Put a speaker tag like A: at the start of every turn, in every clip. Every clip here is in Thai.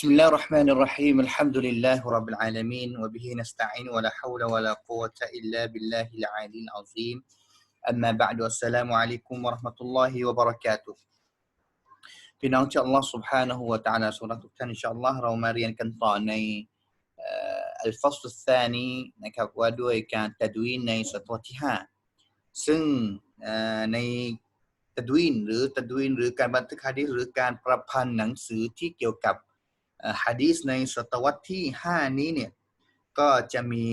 A: بسم الله الرحمن الرحيم الحمد لله رب العالمين وبه نستعين ولا حول ولا قوة إلا بالله العلي العظيم أما بعد السلام عليكم ورحمة الله وبركاته พี่น้องที่อัลลอฮ์ سبحانه และ تعالى สุรทุกท่านอินชาอัลลอฮ์เรามาเรียนกันต่อในอัลฟัสตุสซานีนะครับว่าด้วยการตัดวีนในศตวรรษที่ 5 ซึ่งในตัดวีนหรือตัดวีนหรือการบันทึกฮะดีษหรือการประพันธ์หนังสือที่เกี่ยวกับ ฮะดีษในศตวรรษที่ 5 นี้เนี่ยก็จะมี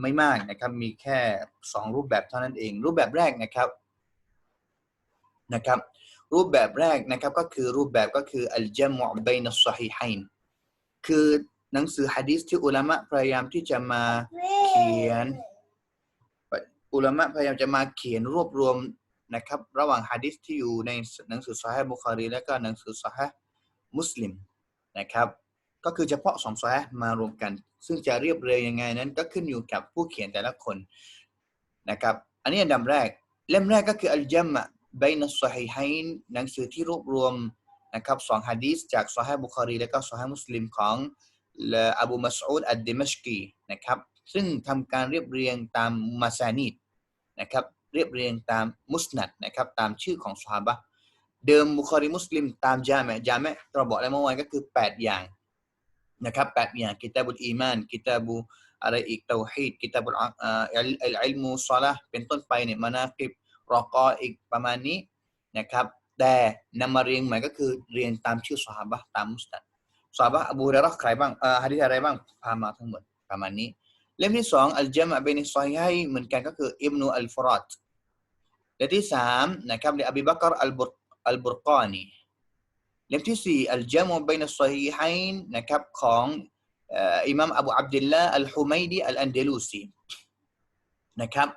A: ไม่มากนะครับ มีแค่ 2 รูปแบบเท่านั้นเอง รูปแบบแรกนะครับนะครับ รูปแบบแรกนะครับก็คือรูปแบบก็คืออัลจมุบัยนัสซฮีฮัยนคือหนังสือฮะดีษที่อุลามะพยายามที่จะมาเขียน อุลามะพยายามจะมาเขียนรวบรวมนะครับ ระหว่างฮะดีษที่อยู่ในหนังสือซอฮีบุคารีและก็หนังสือซอฮีมุสลิม นะครับ ก็คือเฉพาะสองซอฮีมารวมกัน ซึ่งจะเรียบเรียงยังไงนั้นก็ขึ้นอยู่กับผู้เขียนแต่ละคนนะครับ อันนี้อันดับแรก เล่มแรกก็คืออัลจัมะบนัสซอฮีฮัยนหนังสือที่รวบรวมนะครับสองฮะดีษจากซอฮีบุคารีและก็ซอฮีมุสลิมของอบูมัสอูดอัดดิมัชกีนะครับ ซึ่งทำการเรียบเรียงตามมาซานีดนะครับ เรียบเรียงตามมุสนัดนะครับ ตามชื่อของซอฮาบะ เดิมบุคารีมุสลิมตามจามะจามะเราบอกแล้วเมื่อวานก็คือ 8 อย่างนะครับ8อย่างกิตาบุลอีมานกิตาบุอะไรอีกเตาฮีดกิตาบุลอัลอิลมูซอละเป็นต้นไปเนี่ยมานากิบรอกออีกประมาณนี้นะครับแต่นำมาเรียงใหม่ก็คือเรียงตามชื่อซอฮาบะตามมุสนัดซอฮาบะอบูฮุเรย์ใครบ้างเอ่อฮะดีษอะไรบ้างพามาทั้งหมดประมาณนี้ เล่มที่สองอัลจามะเบนิซอยให้เหมือนกันก็คืออิบนุอัลฟรัดเล่มที่สามนะครับเล่มอบีบักรอัลบุร อัลบุรกานีเล่มที่สี่อัลจามะเบนิซอยให้นะครับของอิหม่ามอบูอับดุลลาอัลฮุมัยดีอัลอันเดลูซีนะครับ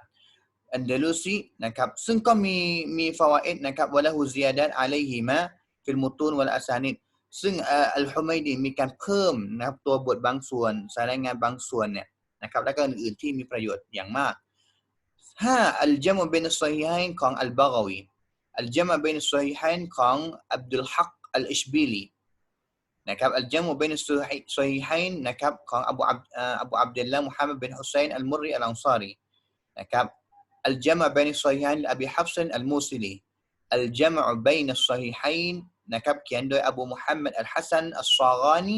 A: อันเดลูซีนะครับซึ่งก็มีมีฟาวาอิดนะครับวะละฮูซิยาดัตอะลัยฮิมาฟิลมุตูนวะลอาซานิดซึ่งอัลฮุมัยดีมีการเพิ่มนะครับตัวบทบางส่วนสายรายงานบางส่วนเนี่ยนะครับและก็อื่นๆที่มีประโยชน์อย่างมากห้าอัลจามะเบนซอฮีฮัยของอัลบากวี อัลจามะเบนซอฮีฮัยของอับดุลฮักอัลอิชบิลีนะครับอัลจามะเบนซอฮีฮัยนะครับของอบูอับอบูอับดุลลาห์มุฮัมมัดบินฮุซัยนอัลมุรีอัลอันซารีนะครับอัลจามะเบนซอฮีฮัยอบีฮับซันอัลมูซิลีอัลจามะเบนซอฮีฮัยนะครับเขียนโดยอบูมุฮัมมัดอัลฮัสซันอัลซากานี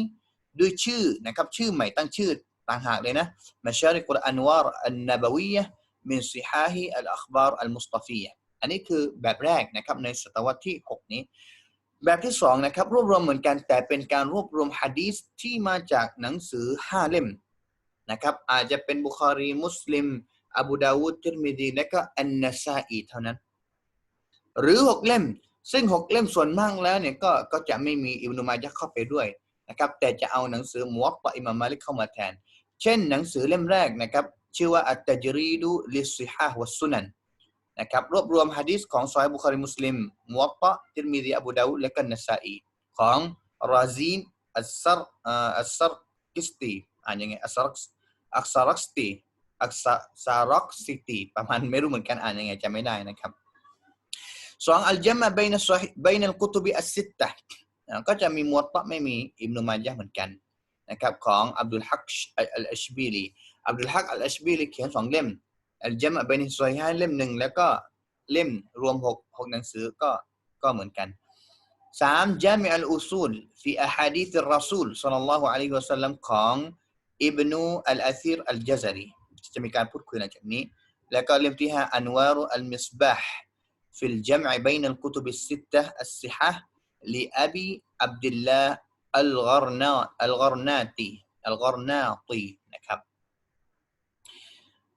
A: ด้วยชื่อนะครับชื่อใหม่ตั้งชื่อต่างหากเลยนะมาชาริกุลอันวารอันนบวียะมินซิฮาฮิอัลอัคบาร์อัลมุสตาฟียะ อันนี้คือแบบแรกนะครับในศตวรรษที่ 6 นี้ แบบที่สองนะครับรวบรวมเหมือนกันแต่เป็นการรวบรวมฮะดีษที่มาจากหนังสือห้าเล่มนะครับอาจจะเป็นบุคารีมุสลิมอบูดาวูดทิรมิดีและก็อันนาซาอีเท่านั้น หรือหกเล่ม ซึ่งหกเล่มส่วนมากแล้วเนี่ยก็ก็จะไม่มีอิบนุมายะเข้าไปด้วยนะครับแต่จะเอาหนังสือมุวัตตะอิมามมาลิกเข้ามาแทน เช่นหนังสือเล่มแรกนะครับชื่อว่าอัตตจรีดูลิซิฮะวัสซุนัน นะครับรวบรวมฮะดีษของซอยบุคารีมุสลิมมุวัตตะติรมิดีอบูดาวูดและก็นัสซาอีของราซีนอัสซารอัสซารกิสตีอ่านยังไงอัสซารอักซารักสตีอักซารักซิตีประมาณไม่รู้เหมือนกันอ่านยังไงจะไม่ได้นะครับสองอัลจัมะบนซอฮีบนอัลกุตุบิอัสซิตะก็จะมีมวตตะไม่มีอิบนุมายะเหมือนกันนะครับของอับดุลฮักอัลอัชบิลีอับดุลฮักอัลอัชบิลีเขียนสองเล่ม อัลจัมะบนซอฮีฮเล่มหนึ่งแล้วก็เล่มรวมหกหกหนังสือก็ก็เหมือนกันสามจามิอัลอุซูลฟีอะฮะดีษอัลรอซูลศ็อลลัลลอฮุอะลัยฮิวะสัลลัมของอิบนุอัลอาซีรอัลจาซารีจะมีการพูดคุยหลังจากนี้ แล้วก็เล่มที่ห้าอันวารุอัลมิสบาห์ في الجمع بين الكتب الستة الصحة لأبي عبد الله الغرنا الغرناطي الغرناطي นะครับ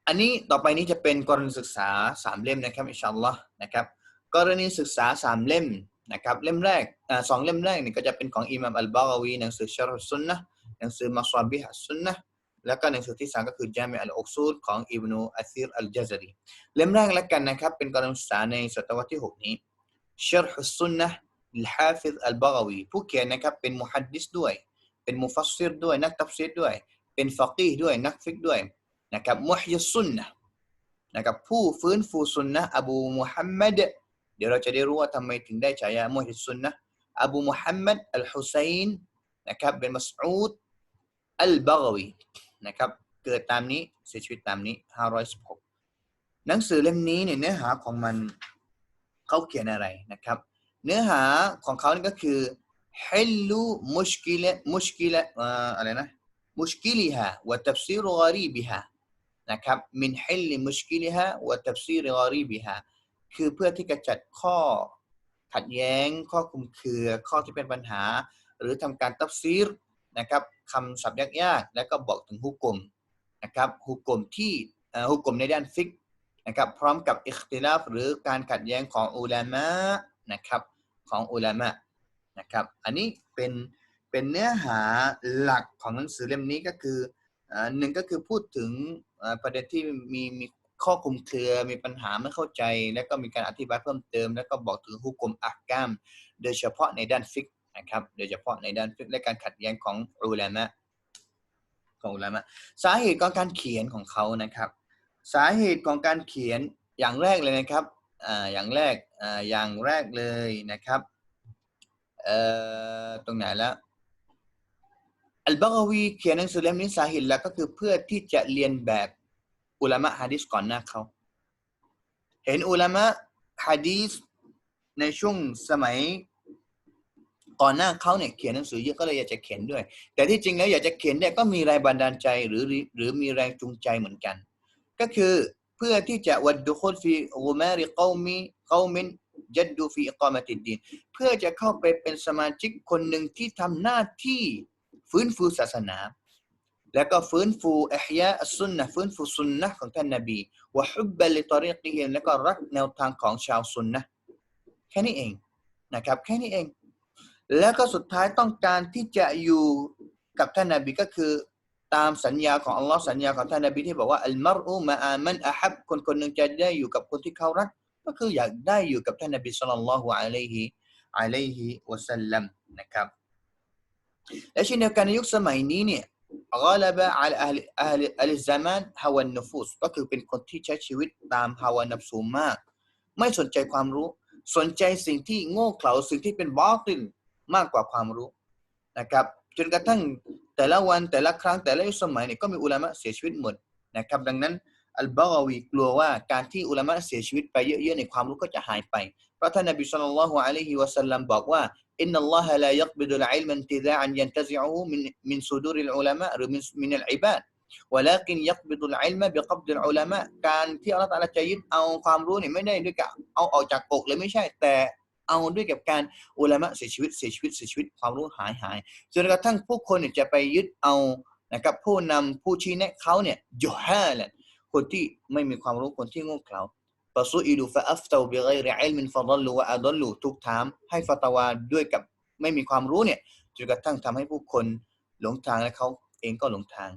A: อันนี้ต่อไปนี้จะเป็นกรณีศึกษาสามเล่มนะครับอินชาอัลลอฮ์นะครับกรณีศึกษาสามเล่มนะครับเล่มแรกอสองเล่มแรกนี่ก็จะเป็นของอิหม่ามอัลบากาวีหนังสือชาร์ซุนนะหนังสือมาซาบิฮ์ซุนนะแล้วก็หนังสือที่สามก็คือจามิอัลอุซูลของอิบนุอัซีรอัลจาซารีเล่มแรกแล้วกันนะครับเป็นการศึกษาในศตวรรษที่ 6 นี้ชาร์ฮุซุนนะลฮาฟิซอัลบากาวีผู้เขียนนะครับเป็นมุฮัดดิษด้วย เป็นมุฟัสซิรด้วยนักตัฟซีรด้วย เป็นฟักีด้วยนักฟิกด้วย นะครับมุฮยิซุนนะนะครับผู้ฟื้นฟูซุนนะอบูมุฮัมมัดเดี๋ยวเราจะได้รู้ว่าทำไมถึงได้ฉายามุฮยิซุนนะอบูมุฮัมมัดอัลฮุซัยน นะครับเป็นมัสอูดอัลบากวีนะครับเกิดตามนี้เสียชีวิตตามนี้516หนังสือเล่มนี้เนี่ยเนื้อหาของมันเขาเขียนอะไรนะครับ เนื้อหาของเขานี่ก็คือ حل مشكلة مشكلة อ่า นะครับมินฮิลลิมุชกิลิฮะวะตับซีริกอรีบิฮะคือเพื่อที่จะจัดข้อขัดแย้ง ข้อคุมเคือ ข้อที่เป็นปัญหา หรือทำการตับซีรนะครับคำศัพท์ยากๆ และก็บอกถึงฮุกกลมนะครับฮุกกลมที่ฮุกกลมในด้านฟิกนะครับพร้อมกับอิคติลาฟหรือการขัดแย้งของอุลามะนะครับของอุลามะนะครับอันนี้เป็นเป็นเนื้อหาหลักของหนังสือเล่มนี้ก็คือหนึ่งก็คือพูดถึง ประเด็นที่มีมีข้อคลุมเครือมีปัญหาไม่เข้าใจ แล้วก็มีการอธิบายเพิ่มเติม แล้วก็บอกถึงฮุกกลมอักกาม โดยเฉพาะในด้านฟิกนะครับ โดยเฉพาะในด้านฟิกและการขัดแย้งของอุลามะของอุลามะสาเหตุของการเขียนของเขานะครับ สาเหตุของการเขียนอย่างแรกเลยนะครับอ่าอย่างแรกอ่าอย่างแรกเลยนะครับเอ่อตรงไหนแล้ว อัลบากวีเขียนหนังสือเล่มนี้สาเหตุหลักก็คือเพื่อที่จะเรียนแบบอุลามะฮะดิษก่อนหน้าเขา เห็นอุลามะฮะดีษในช่วงสมัยก่อนหน้าเขาเนี่ยเขียนหนังสือเยอะก็เลยอยากจะเขียนด้วย แต่ที่จริงแล้วอยากจะเขียนเนี่ยก็มีแรงบันดาลใจหรือหรือมีแรงจูงใจเหมือนกัน ก็คือเพื่อที่จะวัดดุคลฟีอุมาริกอมีกอมินจัดดูฟีอิกามะติดดีนเพื่อจะเข้าไปเป็นสมาชิกคนหนึ่งที่ทำหน้าที่ ฟื้นฟูศาสนา แล้วก็ฟื้นฟูอิฮยาอัสุนนะห์ฟื้นฟูซุนนะห์ของท่านนบีวะฮุบบะลิตอรีกิฮิมแล้วก็รักแนวทางของชาวซุนนะแค่นี้เองนะครับ แค่นี้เอง แล้วก็สุดท้ายต้องการที่จะอยู่กับท่านนบีก็คือตามสัญญาของอัลลอฮ์สัญญาของท่านนบีที่บอกว่าอัลมารอูมาอามันอะฮับคนคนหนึ่งจะได้อยู่กับคนที่เขารัก ก็คืออยากได้อยู่กับท่านนบีสุลต่านละฮ์อะลัยฮิอะลัยฮิวะสัลลัมนะครับ และเช่นเดียวกันในยุคสมัยนี้เนี่ยกาลบะอัลอัลอัลอัลซามานฮาวันนฟุสก็คือเป็นคนที่ใช้ชีวิตตามฮาวานับสูมาก ไม่สนใจความรู้ สนใจสิ่งที่โง่เขลาสิ่งที่เป็นบาติลมากกว่าความรู้นะครับจนกระทั่งแต่ละวันแต่ละครั้งแต่ละยุคสมัยเนี่ยก็มีอุลามะเสียชีวิตหมดนะครับดังนั้นอัลบากวีกลัวว่าการที่อุลามะเสียชีวิตไปเยอะๆในความรู้ก็จะหายไป เพราะท่านนบีสุลต่านละฮ์อะลัยฮิวะสัลลัมบอกว่า อินนัลลอฮะลายักบิดุลอิลมันติดาอันยันตะซิอูมินมินสุดูริลอุลามะหรือมินมินัลอิบาด ولكن يقبض العلم بقبض العلماء การที่อัลลอฮฺตะอาลาจะยึดเอาความรู้เนี่ยไม่ได้ด้วยกับเอาออกจากอกเลยไม่ใช่ แต่เอาด้วยกับการอุลามะเสียชีวิตเสียชีวิตเสียชีวิตความรู้หายหายจนกระทั่งผู้คนเนี่ยจะไปยึดเอานะครับผู้นำผู้ชี้แนะเขาเนี่ยยุฮาลันคนที่ไม่มีความรู้คนที่โง่เขลา ฟะซุอิลูฟะอัฟตาบิไกรอิลมินฟะดัลลูวะอะดัลลูทุกถาม ให้ฟัตวาด้วยกับไม่มีความรู้เนี่ยจนกระทั่งทำให้ผู้คนหลงทางและเขาเองก็หลงทาง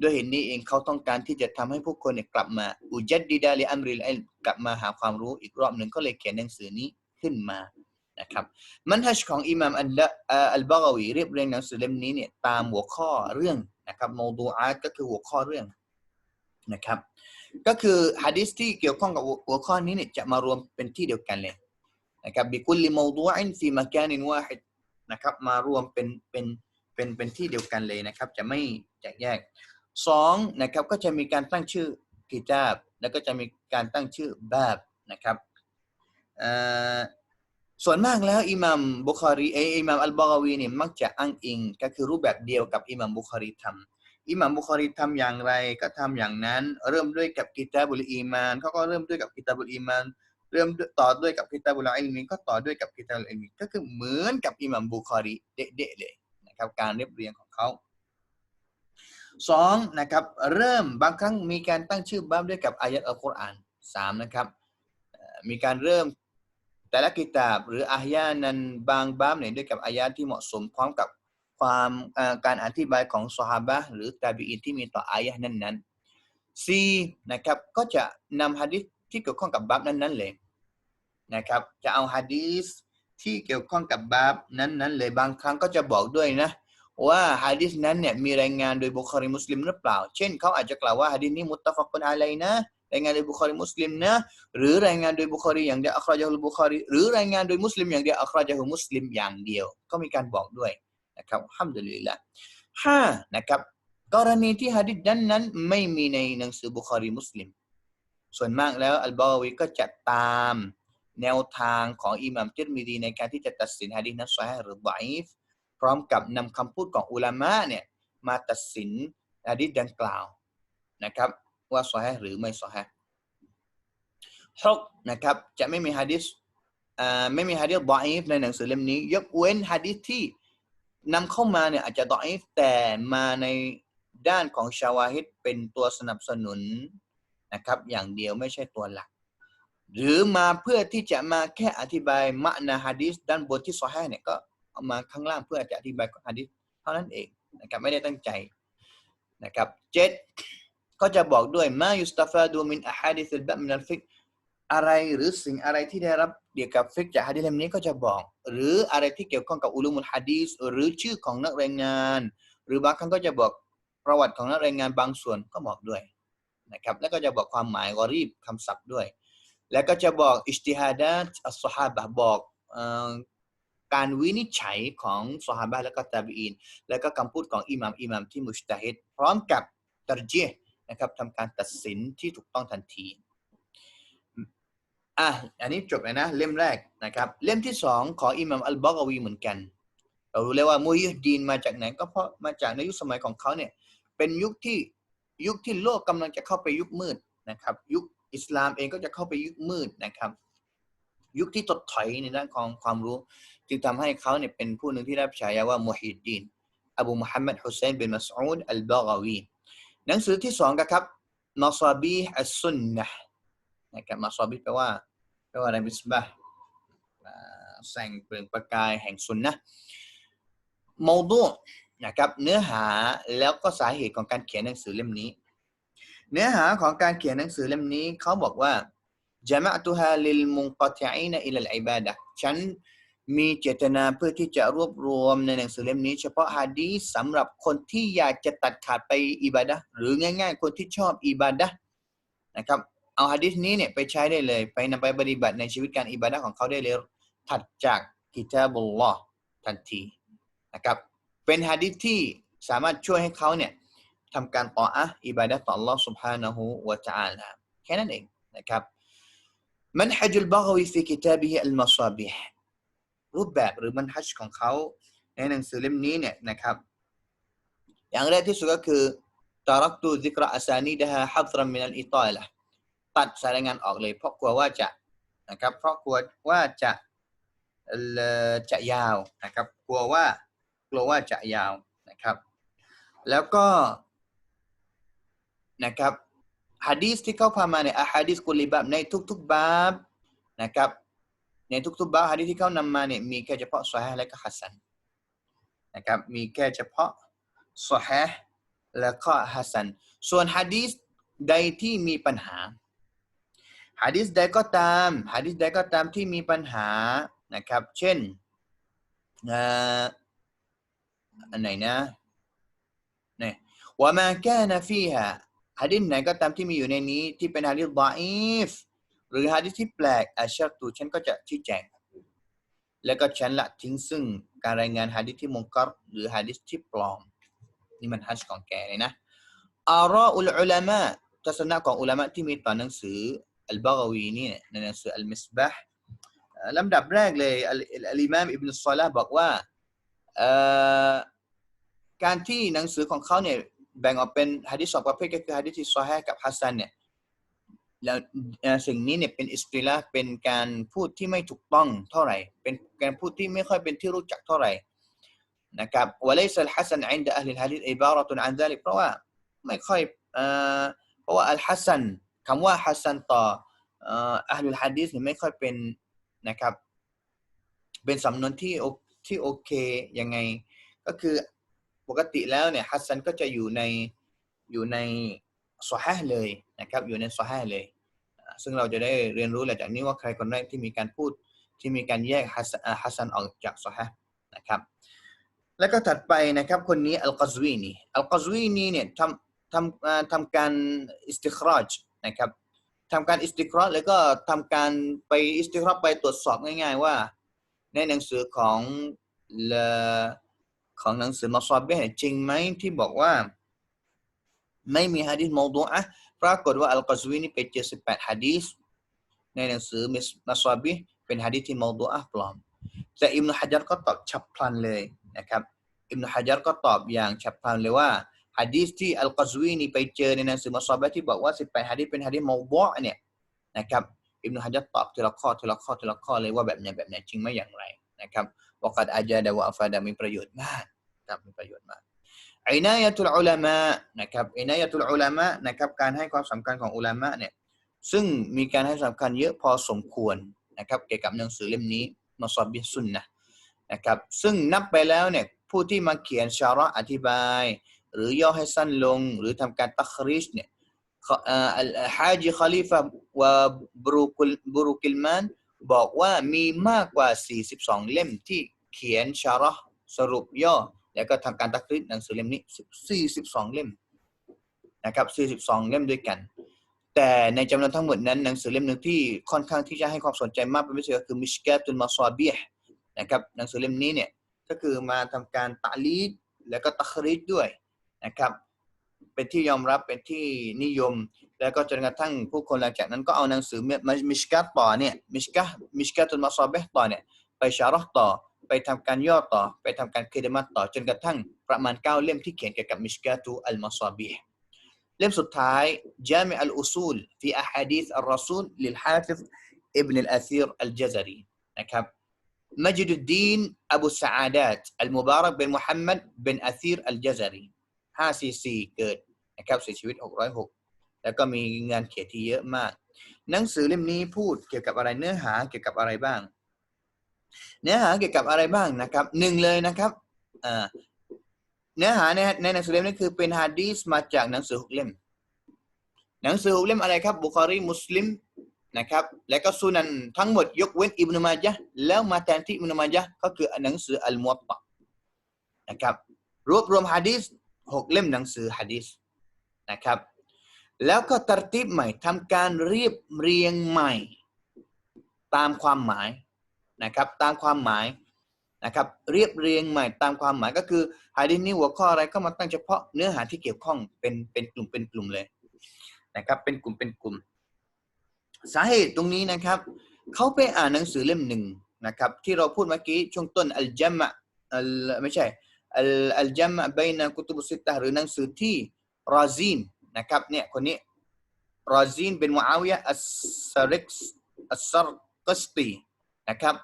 A: ด้วยเหตุนี้เองเขาต้องการที่จะทำให้ผู้คนเนี่ยกลับมาอุจัดดิดาลิอัมริลอิลกลับมาหาความรู้อีกรอบหนึ่งก็เลยเขียนหนังสือนี้ขึ้นมานะครับมันฮัชของอิหม่ามอัลละอัลบากาวีเรียบเรียงหนังสือเล่มนี้เนี่ยตามหัวข้อเรื่องนะครับโมดูอาก็คือหัวข้อเรื่อง นะครับ ก็คือฮะดิษที่เกี่ยวข้องกับหัวข้อนี้เนี่ยจะมารวมเป็นที่เดียวกันเลยนะครับบิคุลิโมดูอินฟีมาแกนินวาฮิดนะครับมารวมเป็นเป็นเป็นเป็นที่เดียวกันเลยนะครับ จะไม่แยกแยกสองนะครับก็จะมีการตั้งชื่อกิตาบ แล้วก็จะมีการตั้งชื่อแบบนะครับส่วนมากแล้วอิหมัมบุคารีเออิหมัมอัลบากวีเนี่ยมักจะอ้างอิง ก็คือรูปแบบเดียวกับอิหมัมบุคารีทำ อิหมัมบุคารีทำอย่างไรก็ทำอย่างนั้น เริ่มด้วยกับกิตาบุลอีมานเขาก็เริ่มด้วยกับกิตาบุลอีมานเริ่มต่อด้วยกับกิตาบุลอิลมีก็ต่อด้วยกับกิตาบุลอิลมีก็คือเหมือนกับอิหมัมบุคารีเด๊ะๆเลยนะครับการเรียบเรียงของเขาสองนะครับเริ่มบางครั้งมีการตั้งชื่อบ้าด้วยกับอายะอัลกุรอานสามนะครับมีการเริ่มแต่ละกิตาบหรืออายะนั้นบางบ้ามเนี่ยด้วยกับอายะที่เหมาะสมพร้อมกับ ความการอธิบายของสฮาบะหรือตาบีอินที่มีต่ออายะนั้นๆซีนะครับก็จะนำฮะดิษที่เกี่ยวข้องกับบับนั้นๆเลยนะครับจะเอาฮะดีษที่เกี่ยวข้องกับบาบนั้นๆเลยบางครั้งก็จะบอกด้วยนะว่าฮะดิษนั้นเนี่ยมีรายงานโดยบุคคลีมุสลิมหรือเปล่า เช่นเขาอาจจะกล่าวว่าฮะดิษนี้มุตตะฟักุนอะลัยนะรายงานโดยบุคคลีมุสลิมนะหรือรายงานโดยบุคคลีอย่างเดียวอัคราจาฮุบุคคลีหรือรายงานโดยมุสลิมอย่างเดียวอัคราจาฮุมุสลิมอย่างเดียว ก็มีการบอกด้วย นะครับห้ามดุลิลละห้านะครับกรณีที่ฮะดิษนั้นนั้นไม่มีในหนังสือบุคอรีมุสลิม ส่วนมากแล้วอัลบาวีก็จะตามแนวทางของอิหม่ามติรมิดีในการที่จะตัดสินฮะดิษนั้นซอฮีหรือดออีฟพร้อมกับนำคำพูดของอุลามะเนี่ยมาตัดสินฮะดิษดังกล่าวนะครับว่าซอฮีหรือไม่ซอฮีฮกนะครับจะไม่มีฮะดิษไม่มีฮะดิษดออีฟในหนังสือเล่มนี้ ยกเว้นฮะดิษที่ นำเข้ามาเนี่ยอาจจะดออีฟแต่มาในด้านของชาวาฮิดเป็นตัวสนับสนุนนะครับอย่างเดียวไม่ใช่ตัวหลัก หรือมาเพื่อที่จะมาแค่อธิบายมะนาฮะดิษด้านบนที่ซอฮีเนี่ยก็เอามาข้างล่างเพื่อจะอธิบายฮะดิษเท่านั้นเองนะครับไม่ได้ตั้งใจนะครับเจ็ดก็จะบอกด้วยมายุสตาฟาดูมินอะฮะดิษบัมินัลฟิก อะไรหรือสิ่งอะไรที่ได้รับเกี่ยวกับฟิกจากฮะดิษเล่มนี้ก็จะบอก หรืออะไรที่เกี่ยวข้องกับอุลุมุลฮะดีษหรือชื่อของนักรายงาน หรือบางครั้งก็จะบอกประวัติของนักรายงานบางส่วนก็บอกด้วยนะครับแล้วก็จะบอกความหมายกอรีบคำศัพท์ด้วย แล้วก็จะบอกอิสติฮาดัตอัสฮาบะบอกออการวินิจฉัยของซอฮาบะแล้วก็ตาบีอินแล้วก็คำพูดของอิหม่ามอิหม่ามที่มุชตะฮิดพร้อมกับตรเจนะครับทำการตัดสินที่ถูกต้องทันที อะอันนี้จบเลยนะ เล่มแรกนะครับ เล่มที่สองของอิหม่ามอัลบากาวีเหมือนกัน เรารู้เลยว่ามุฮิดดีนมาจากไหนก็เพราะมาจากในยุคสมัยของเขาเนี่ย เป็นยุคที่ยุคที่โลกกำลังจะเข้าไปยุคมืดนะครับ ยุคอิสลามเองก็จะเข้าไปยุคมืดนะครับ ยุคที่ถดถอยในด้านของความรู้ จึงทำให้เขาเนี่ยเป็นผู้หนึ่งที่ได้ฉายาว่ามุฮิดดีนอบูมุฮัมมัดฮุเซนบินมัสอูดอัลบากวีหนังสือที่สองครับมาซาบีอัสซุนนะนะครับมาซาบีแปลว่า แปลว่าอะไรมิสบะห์อ่าแสงเปล่งประกายแห่งซุนนะห์โมดูนะครับเนื้อหาแล้วก็สาเหตุของการเขียนหนังสือเล่มนี้ เนื้อหาของการเขียนหนังสือเล่มนี้เขาบอกว่า جمعتها للمنقطعين إلى العبادة ฉันมีเจตนาเพื่อที่จะรวบรวมในหนังสือเล่มนี้ เฉพาะฮะดีษสำหรับคนที่อยากจะตัดขาดไปอิบาดะห์หรือง่าย ๆ คนที่ชอบอิบาดะห์นะครับ เอาฮะดีษนี้เนี่ยไปใช้ได้เลย ไปนำไปปฏิบัติในชีวิตการอิบาดะห์ของเขาได้เลยถัดจากกิตาบุลลอฮ์ทันทีนะครับเป็นฮะดีษที่สามารถช่วยให้เขาเนี่ยทำการต่ออะห์อิบาดะห์ต่อ Allah سبحانه และ تعالى แค่นั้นเองนะครับ منهج البغوي في كتابه المصابيح รูปแบบหรือมันฮัจของเขาในหนังสือเล่มนี้เนี่ยนะครับ อย่างแรกที่สุดก็คือตารักตูซิกระอาซานีดะฮะฮับรมินัลอิตอยละ ตัดสายรายงานออกเลย เพราะกลัวว่าจะนะครับ เพราะกลัวว่าจะเออจะยาวนะครับ กลัวว่ากลัวว่าจะยาวนะครับ แล้วก็นะครับฮะดีษที่เขาพามาในอะฮะดีษกุลิบับในทุกๆบาบนะครับในทุกๆบาบฮะดีษที่เขานำมาเนี่ยมีแค่เฉพาะซอฮีและก็ฮัสซันนะครับมีแค่เฉพาะซอฮีและก็ฮัสซันส่วนฮะดีษใดที่มีปัญหา ฮะดีษใดก็ตามฮะดีษใดก็ตามที่มีปัญหานะครับ เช่นอันไหนนะเนี่ยว่ามาแค่นฟีฮะฮะดีษไหนก็ตามที่มีอยู่ในนี้ ที่เป็นฮะดีษดออีฟหรือฮะดิษที่แปลกอาชักตูฉันก็จะชี้แจง แล้วก็ฉันละทิ้งซึ่งการรายงานฮะดิษที่มุงกัรหรือฮะดิษที่ปลอม นี่มันฮัจของแกเลยนะอารออุลอุลามะทัศนะของอุลามะที่มีต่อหนังสือ อัลบากาวีนี่ในหนังสืออัลมิสบะห์ลำดับแรกเลยอัลอิมามอิบนุสซอลาห์บอกว่าการที่หนังสือของเขาเนี่ยแบ่งออกเป็นฮะดิษสองประเภทก็คือฮะดิษที่ซอฮีห์กับฮัสซันเนี่ยแล้วสิ่งนี้เนี่ยเป็นอิสติลาเป็นการพูดที่ไม่ถูกต้องเท่าไหร่ เป็นการพูดที่ไม่ค่อยเป็นที่รู้จักเท่าไหร่นะครับวะลัยซัลฮัสซันอินดะอัลลิลฮะดีษอิบาระตุนอันซาลิกเพราะว่าไม่ค่อยเอ่อเพราะว่าอัลฮัสซัน คำว่าฮัสซันต่ออัลลุลฮะดีษเนี่ยไม่ค่อยเป็นนะครับ เป็นสำนวนที่โอที่โอเคยังไง ก็คือปกติแล้วเนี่ยฮัสซันก็จะอยู่ในอยู่ในซอฮีห์เลยนะครับ อยู่ในซอฮีห์เลย ซึ่งเราจะได้เรียนรู้หลังจากนี้ว่าใครคนแรกที่มีการพูดที่มีการแยกฮัสซันออกจากซอฮีห์นะครับ แล้วก็ถัดไปนะครับคนนี้อัลกัซวีนีอัลกัซวีนีเนี่ยทำทำทำการอิสติคราจ นะครับทำการอิสติคราจแล้วก็ทำการไปอิสติคราจไปตรวจสอบง่าย ๆ ว่า ในหนังสือของของหนังสือมาซอบเนี่ยจริงไหมที่บอกว่า ไม่มีฮะดีษมอดูอะปรากฏว่าอัลกัซวีนี่ไปเจอ18ฮะดีษในหนังสือมาซอบิห์เป็นฮะดีษที่มอดูอะปลอม แต่อิมนุฮะจัรก็ตอบฉับพลันเลยนะครับอิมนุฮะจัรก็ตอบอย่างฉับพลันเลยว่า ฮะดีษที่อัลกัซวีนี่ไปเจอในหนังสือมาซอบิห์ที่บอกว่า 18ฮะดีษเป็นฮะดีษมอดูอะเนี่ยนะครับอิบนุฮะจัรตอบทีละข้อทีละข้อทีละข้อเลยว่าแบบไหนแบบไหนจริงไหมอย่างไรนะครับว่ากัดอาจารย์ว่าอัฟาดามีประโยชน์มากครับมีประโยชน์มากอินายะตุลอุลามะนะครับอินายะตุลอุลามะนะครับการให้ความสำคัญของอุลามะเนี่ยซึ่งมีการให้สำคัญเยอะพอสมควรนะครับเกี่ยวกับหนังสือเล่มนี้มาสอบบิสุนนะนะครับซึ่งนับไปแล้วเนี่ยผู้ที่มาเขียนชาระอธิบาย หรือย่อให้สั้นลง หรือทำการตักริชเนี่ยฮาจิคาลิฟะวะบรูกุลบรูกิลมานบอกว่ามีมากกว่า 42 เล่มที่เขียนชาระสรุปย่อ แล้วก็ทำการตักริดหนังสือเล่มนี้ 42 เล่มนะครับ 42 เล่มด้วยกัน แต่ในจำนวนทั้งหมดนั้นหนังสือเล่มหนึ่งที่ค่อนข้างที่จะให้ความสนใจมากเป็นพิเศษก็คือมิชกาตุลมาซอบีห์นะครับหนังสือเล่มนี้เนี่ยก็คือมาทำการตะลีดแล้วก็ตักริดด้วย นะครับ เป็นที่ยอมรับเป็นที่นิยม แล้วก็จนกระทั่งผู้คนหลังจากนั้นก็เอาหนังสือมิชกาตต่อเนี่ยมิชกามิชกาตุลมาซอบีห์ต่อเนี่ยไปชาระต่อ ไปทำการย่อต่อ ไปทำการเคดมัตต่อ จนกระทั่งประมาณ 9 เล่มที่เขียนเกี่ยวกับมิชกาตุอัลมาซอบีห์เล่มสุดท้ายจามิอัลอุซูลฟีอะฮะดีษอัลรอซูลลิลฮาฟิซอิบนุลอาซีรอัลจซารีนะครับ مجد الدين أبو السعادات المبارك بن محمد بن أثير الجزري 544เกิดนะครับเสียชีวิต 606 แล้วก็มีงานเขียนที่เยอะมาก หนังสือเล่มนี้พูดเกี่ยวกับอะไรเนื้อหาเกี่ยวกับอะไรบ้าง เนื้อหาเกี่ยวกับอะไรบ้างนะครับหนึ่งเลยนะครับเนื้อหาในในหนังสือเล่มนี้คือเป็นฮะดีษมาจากหนังสือหกเล่ม หนังสือหกเล่มอะไรครับบุคอรีมุสลิมนะครับและก็สุนันทั้งหมดยกเว้นอิบนุมาจาห์แล้วมาแทนที่อิบนุมาจาห์ก็คือหนังสืออัลมุตตะนะครับรวบรวมฮะดีษ หกเล่มหนังสือฮะดีษนะครับ แล้วก็ตรติบใหม่ทำการเรียบเรียงใหม่ ตามความหมายนะครับตามความหมายนะครับเรียบเรียงใหม่ตามความหมายก็คือฮะดีษนี้หัวข้ออะไรก็มาตั้งเฉพาะเนื้อหาที่เกี่ยวข้องเป็นเป็นกลุ่มเป็นกลุ่มเลยนะครับเป็นกลุ่มเป็นกลุ่ม สาเหตุตรงนี้นะครับเขาไปอ่านหนังสือเล่มหนึ่งนะครับที่เราพูดเมื่อกี้ช่วงต้นอัลจัมะอัลไม่ใช่ อัลจัมะบนกุตุบุสิตะหรือหนังสือที่รอซีนนะครับเนี่ยคนนี้รอซีนเป็นมุอาวิยะอัสซาริกอัสซารกัสตีนะครับ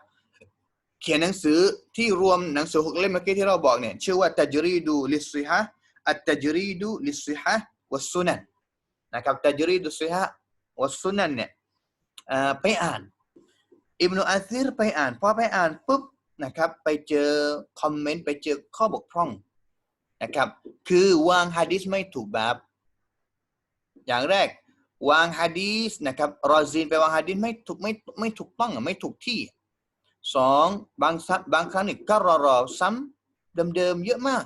A: เขียนหนังสือที่รวมหนังสือหกเล่มเมื่อกี้ที่เราบอกเนี่ยชื่อว่าตัจรีดูลิซิฮะอัตตัจรีดูลิซิฮะวัสซุนันนะครับตัจรีดูซิฮะวัสซุนันเนี่ยไปอ่านอิบนุอาซิรไปอ่านพอไปอ่านปุ๊บ นะครับไปเจอคอมเมนต์ไปเจอข้อบกพร่องนะครับ คือวางฮะดิษไม่ถูกแบบ อย่างแรก วางฮะดีษนะครับรอซีนไปวางฮะดีษไม่ถูกไม่ไม่ถูกต้องไม่ถูกที่สองบางซับางครั้งนี่ก็รอรอซ้ำเดิมๆเยอะมาก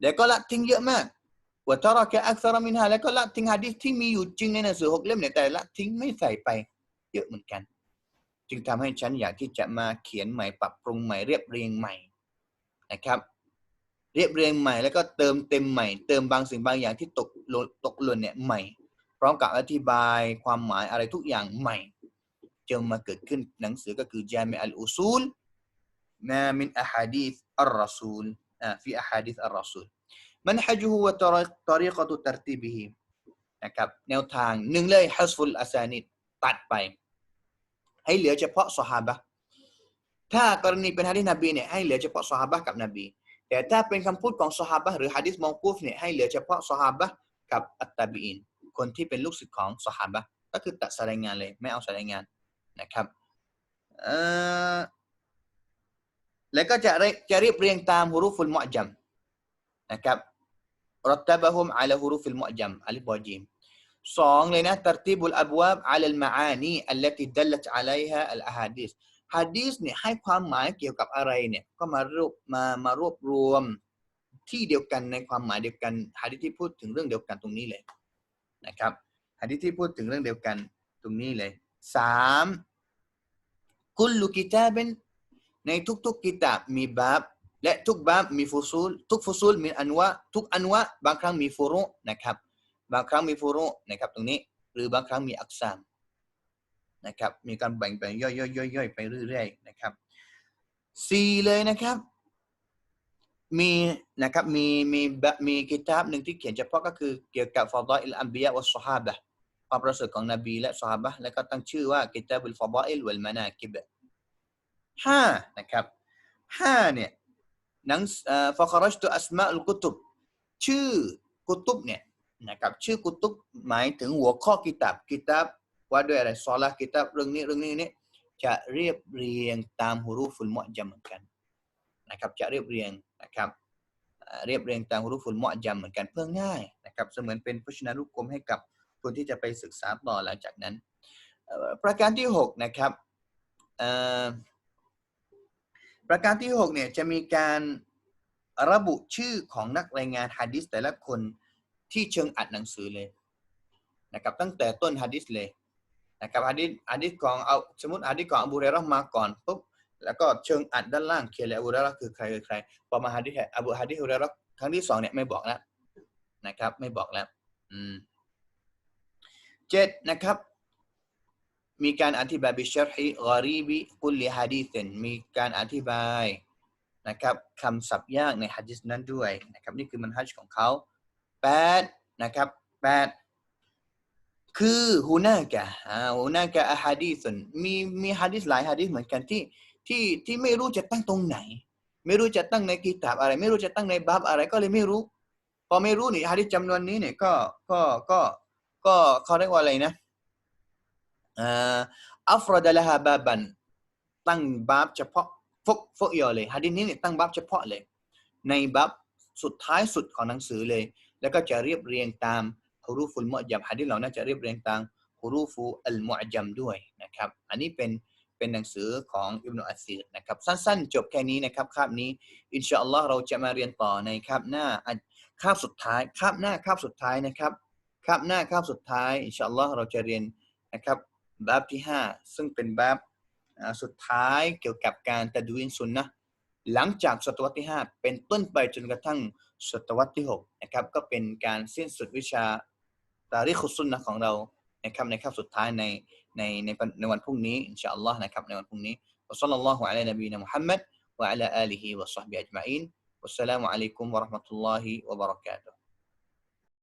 A: แล้วก็ละทิ้งเยอะมากว่าทาระแค่อักษรมินฮาแล้วก็ละทิ้งฮะดีษที่มีอยู่จริงในหนังสือหกเล่มเนี่ยแต่ละทิ้งไม่ใส่ไปเยอะเหมือนกัน จึงทำให้ฉันอยากที่จะมาเขียนใหม่ปรับปรุงใหม่เรียบเรียงใหม่นะครับ เรียบเรียงใหม่แล้วก็เติมเต็มใหม่ เติมบางสิ่งบางอย่างที่ตกหล่นตกหล่นเนี่ยใหม่ พร้อมกับอธิบายความหมายอะไรทุกอย่างใหม่จนมาเกิดขึ้นหนังสือก็คือจามิอัลอุซูลมามินอะฮะดีษอัลรอซูลอ่าฟีอะฮะดีษอัลรอซูลมันฮะจูฮุวะตรีกตุตัรติบิฮินะครับแนวทางหนึ่งเลยฮัสฟุลอาซานิดตัดไป ให้เหลือเฉพาะสหาบะถ้ากรณีเป็นฮะดีษนบีเนี่ยให้เหลือเฉพาะสหาบะกับนบี แต่ถ้าเป็นคำพูดของสหาบะหรือฮะดิษมองกูฟเนี่ยให้เหลือเฉพาะสหาบะกับอัตตาบีอินคนที่เป็นลูกศิษย์ของสหาบะก็คือตัดสายงานเลยไม่เอาสายงานนะครับแล้วก็จะจะเรียบเรียงตามฮุรุฟุลมุอจัมนะครับรัตบะฮุมอัลฮุรุฟุลมุอจัมอัลิบอจิม สองเลยนะตัรติบุลอับวาบอัลลมาอานีอัลลติดัลลัตอะลัยฮะอัลอะฮะดีษฮะดีษเนี่ยให้ความหมายเกี่ยวกับอะไรเนี่ยก็มารวบมามารวบรวมที่เดียวกันในความหมายเดียวกันฮะดีที่พูดถึงเรื่องเดียวกันตรงนี้เลยนะครับฮะดีที่พูดถึงเรื่องเดียวกันตรงนี้เลยสามกุลลุกิตาเป็นในทุกๆกิตาบมีบาบและทุกบาบมีฟุซูล ทุกฟุซูลมีอันวะทุกอันวะบางครั้งมีฟุรุนะครับ บางครั้งมีฟุรุนะครับตรงนี้หรือบางครั้งมีอักษามนะครับมีการแบ่งแบ่งย่อยย่อยย่อยไปเรื่อยๆนะครับสี่เลยนะครับมีนะครับมีมีมีกิตาบหนึ่งที่เขียนเฉพาะก็คือเกี่ยวกับฟาดาอิลอัมบียะวัสซอฮาบะความประเสริฐของนบีและซอฮาบะแล้วก็ตั้งชื่อว่ากิตาบุลฟาดาอิลวัลมานากิบห้านะครับห้าเนี่ยหนังฟะคารจตุอัสมาอุลกุตุบชื่อกุตุบเนี่ย นะครับชื่อกุตุบหมายถึงหัวข้อกิตาบกิตาบว่าด้วยอะไรซอละกิตาบเรื่องนี้เรื่องนี้นี่จะเรียบเรียงตามฮุรูฟุลมอจัมเหมือนกันนะครับจะเรียบเรียงนะครับเรียบเรียงตามฮุรูฟุลมอจัมเหมือนกันเพื่อง่ายนะครับเสมือนเป็นพจนานุกรมให้กับคนที่จะไปศึกษาต่อหลังจากนั้น ประการที่ 6 นะครับประการที่6เนี่ยจะมีการระบุชื่อของนักรายงานฮะดิษแต่ละคน ที่เชิงอัดหนังสือเลยนะครับตั้งแต่ต้นฮะดิษเลยนะครับฮะดิษฮะดิษของเอาสมมติฮะดิษของอบูเรรอมาก่อนปุ๊บแล้วก็เชิงอัดด้านล่างเขียนเลยอบูเรรอคือใครคือใครพอมาฮะดิษอบูฮะดิษอบูเรรอครั้งที่สองเนี่ยไม่บอกแล้วนะครับไม่บอกแล้วอืมเจ็ดนะครับมีการอธิบายบิชรฮิกอรีบิกุลลิฮะดีษมีการอธิบายนะครับคำศัพท์ยากในฮะดิษนั้นด้วยนะครับนี่คือมันฮัจของเขา แปดนะครับแปดคือฮูนากะฮูนากะอะฮะดีษมีมีฮะดิษหลายฮะดิษเหมือนกันที่ที่ที่ไม่รู้จะตั้งตรงไหน ไม่รู้จะตั้งในกีตาบอะไร ไม่รู้จะตั้งในบับอะไรก็เลยไม่รู้ พอไม่รู้นี่ฮะดิษจำนวนนี้เนี่ยก็ก็ก็ก็เขาเรียกว่าอะไรนะอัฟรดะละฮะบาบันตั้งบาบเฉพาะฟกฟกยอเลยฮะดิษนี้เนี่ยตั้งบาบเฉพาะเลย ในบาบสุดท้ายสุดของหนังสือเลย แล้วก็จะเรียบเรียงตามฮุรูฟุลมุอจัมฮะดิษเหล่านั้นจะเรียบเรียงตามฮุรูฟูอัลมุอจัมด้วยนะครับ อันนี้เป็นเป็นหนังสือของอิบนุอัสซีรนะครับ สั้นๆ จบแค่นี้นะครับคาบนี้ อินชาอัลลอฮ์เราจะมาเรียนต่อในคาบหน้าคาบสุดท้ายคาบหน้าคาบสุดท้ายนะครับคาบหน้าคาบสุดท้ายอินชาอัลลอฮ์เราจะเรียนนะครับบาบที่ 5 ซึ่งเป็นบาบสุดท้ายเกี่ยวกับการตะดูอินซุนนะหลังจากศตวรรษที่ 5 เป็นต้นไปจนกระทั่ง ศตวรรษที่6นะครับก็เป็นการสิ้นสุดวิชาตาริคุซุนนะของเรานะครับในครับสุดท้ายในในในในวันพรุ่งนี้อินชาอัลลอฮ์นะครับในวันพรุ่งนี้อัสลลอฮุอะลัยนบีนะมุฮัมมัดวะอะลาอาลีฮิวะซอฮบิอัจมาอินวัสสลามุอะลัยกุมวะราะห์มะตุลลอฮิวะบะเราะกาตุฮ์